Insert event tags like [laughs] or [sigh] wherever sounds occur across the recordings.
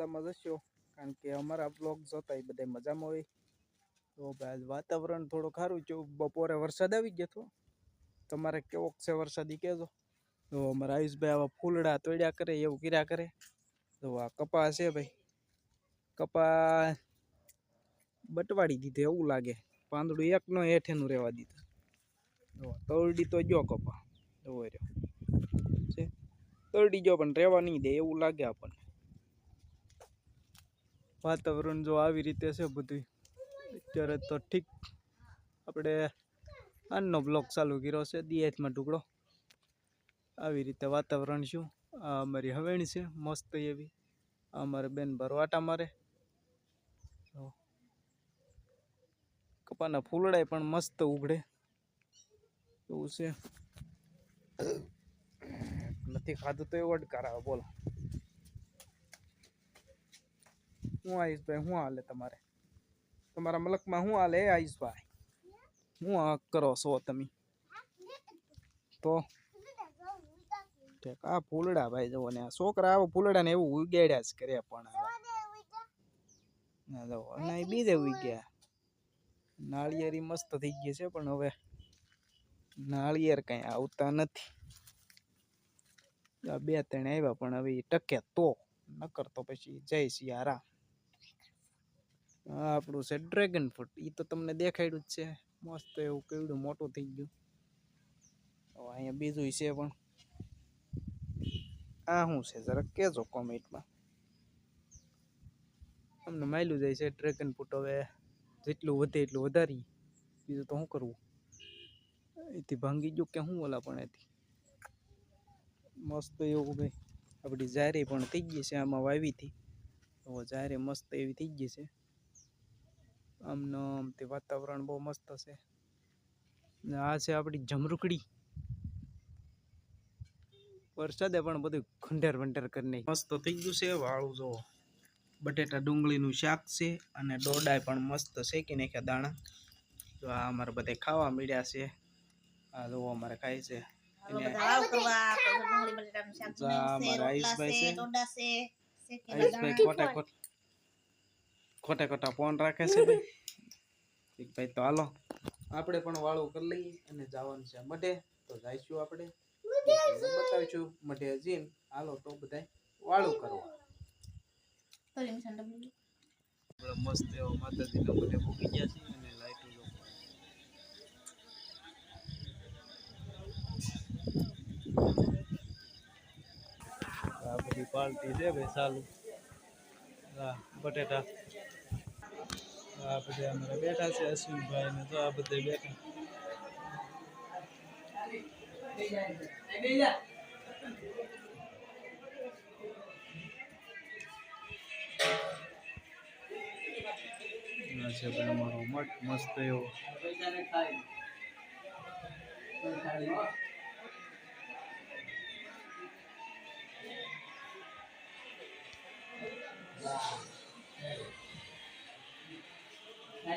મજામાં જશો? કારણ કે અમારા બ્લોગ જોતા એ બધા મજામાં હોય. તો આજ વાતાવરણ થોડું ખારું છે. બપોરે વરસાદ આવી ગયો હતો તમારે કેવોક છે વરસાદી કહેજો. તો અમારા આયુષભાઈ આવા ફૂલડા તોડ્યા કરે, એવું કર્યા કરે. તો આ કપા છે ભાઈ. કપા બટવાડી દીધે એવું લાગે. પાંદડું એકનો હેઠેનું રહેવા દીધું. તો તરડી તો જો કપા જોવો રહ્યો. છે. તરડી જો પણ રહેવા નહીં દે એવું લાગે આપણને. વાતાવરણ જો આવી રીતે છે બધું અત્યારે તો ઠીક. આપણે આજનો બ્લોક ચાલુ કર્યો છે દિયાતમાં ટુકડો. આવી રીતે વાતાવરણ શું? આ અમારી હવેણી છે, મસ્ત એવી. અમારે બેન ભરવાટા મારે. કપાના ફૂલડાય પણ મસ્ત ઉઘડે. એવું છે. નથી ખાધું તો એવોર્ડ કરાવે બોલો. હું આયુષભાઈ શું હાલે તમારે? તમારા મલકમાં શું હાલે આયુષભાઈ શું આ કરો છો તમે? તો? આ ફૂલડા ભાઈ જુઓ ને છોકરા આવો ફૂલડા ને એવું ઉગાડ્યા જ કરે પણ બીજે ઉગ્યા. નાળિયેરી મસ્ત થઈ ગઈ છે પણ હવે નાળિયેર કઈ આવતા નથી. બે ત્રણ આવ્યા પણ હવે ટકે તો, નકર તો પછી જય સિયારામ. આપણું છે ડ્રેગન ફ્રૂટ એ તો તમને દેખાડ્યું જ છે. મસ્ત એવું કેવડું મોટું થઈ ગયું. હવે અહીંયા બીજું છે પણ. આ શું છે? જરાક કહેજો કોમેન્ટમાં. અમને માયલું જાય છે ડ્રેગન ફ્રૂટ હવે. જેટલું વધે એટલું વધારી બીજું તો શું કરવું? એથી ભાંગી ગયું કે શું ઓલા પણ એથી? મસ્ત એવું ભાઈ આપણી જારી પણ થઈ ગઈ છે, આમાં વાવી હતી તો મસ્ત એવી થઈ ગઈ છે. આમનો આમ તે વાતાવરણ બહુ મસ્ત છે. આ છે આપણી જમરૂકડી. વરસાદે પણ બધું ખંડેર વંડેર કરી નાખ્યું. મસ્ત થઈ ગયું છે વાળું જો બટેટા ડુંગળીનું શાક છે અને ડોડાય પણ મસ્ત શેકી નાખ્યા દાણા. તો આ અમારે બધે ખાવા મળ્યા છે. આ જો અમારે ખાય છે. અમારા આયુષભાઈ છે, દાણા. ખોટા ખોટા ખોટા ખોટા ફોન રાખે છે ભાઈ. ભાઈ તો હાલો. આપણે પણ વાળું કરી લઈએ અને જવાનું છે મઢે. તો જઈશું આપણે. બતાવીશું. મઢે જઈને હાલો તો બધાય વાળું કરવા. મસ્ત એવો માતાજીના મઢે મૂકી ગયા છીએ અને લાઈટ જો આ બધી પાર્ટી છે ભાઈ ચાલુ આ બટેટા આ બધા અમારા બેઠા છે અશ્વિનભાઈ ને તો આ બધે બેઠા. છે ભાઈ અમારો મઠ મસ્ત એવો.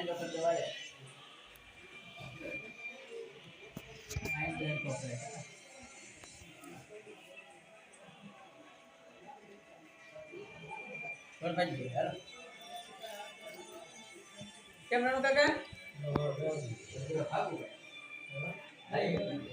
nine dapat jawab ya? Nine ya, progress Kamu mau Kamera kakak? Ayo.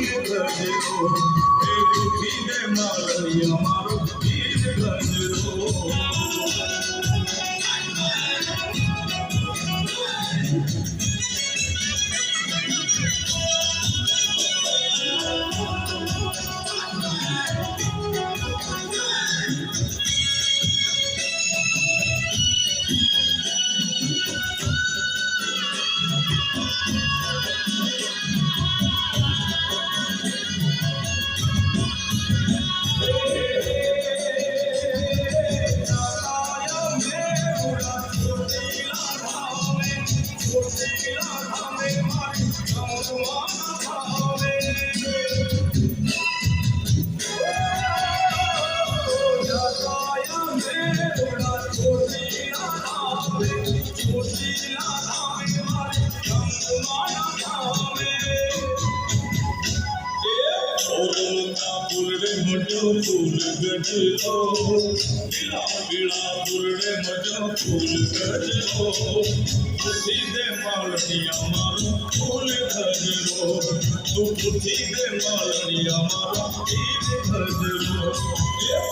માળની અમારો ફૂલ ગજરો એ સીધે માળની અમારો જીવ walk. रे मजो फूल गजरो पीला पीला फूल रे मजो फूल गजरो सीधे मालनिया मारो फूल गजरो तू सीधे मालनिया मारो फूल गजरो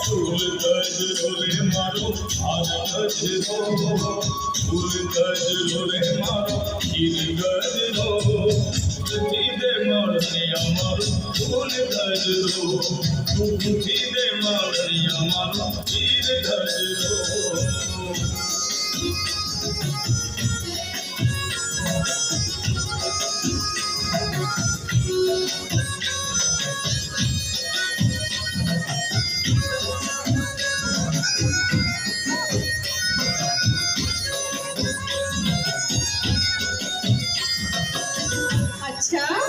फूल गजरो रे मारो आज गजरो फूल गजरो रे मारो खीर गजरो ગીર ગજરો સીધે માળની અમારો ફૂલ ગજરો તું સીધે માળની અમારો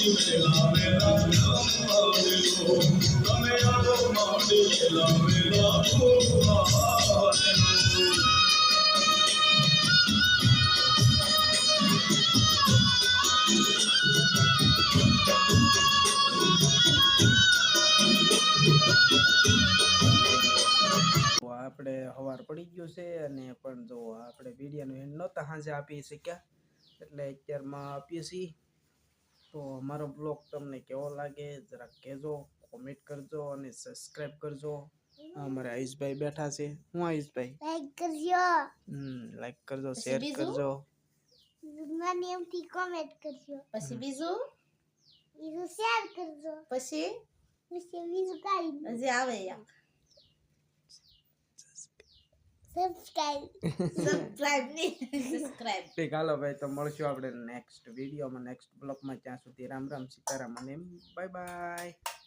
આપણે હવાર પડી ગયું છે અને પણ જો આપણે વિડીયોનું એન્ડ નહોતા સાંજે આપી શક્યા એટલે અત્યારમાં આપીએ છીએ. તો અમારો બ્લોગ તમને કેવો લાગે જરાક કહેજો કોમેન્ટ કરજો અને સબસ્ક્રાઇબ કરજો. અમારા આયુષભાઈ બેઠા છે. હું આયુષભાઈ? લાઈક કરજો. હમ લાઈક કરજો શેર કરજો. મને એમથી કોમેન્ટ કરજો. પછી બીજું? બીજું શેર કરજો. પછી? પછી બીજું કાઈ નહીં. આવે યાર સબસ્ક્રાઇબ સબસ્ક્રાઇબ નહીં સબસ્ક્રાઇબ ઠીક [laughs] હાલો ભાઈ તો મળશું આપણે નેક્સ્ટ વિડીયોમાં નેક્સ્ટ બ્લોગમાં ત્યાં સુધી રામ રામ સીતારામ અને બાય બાય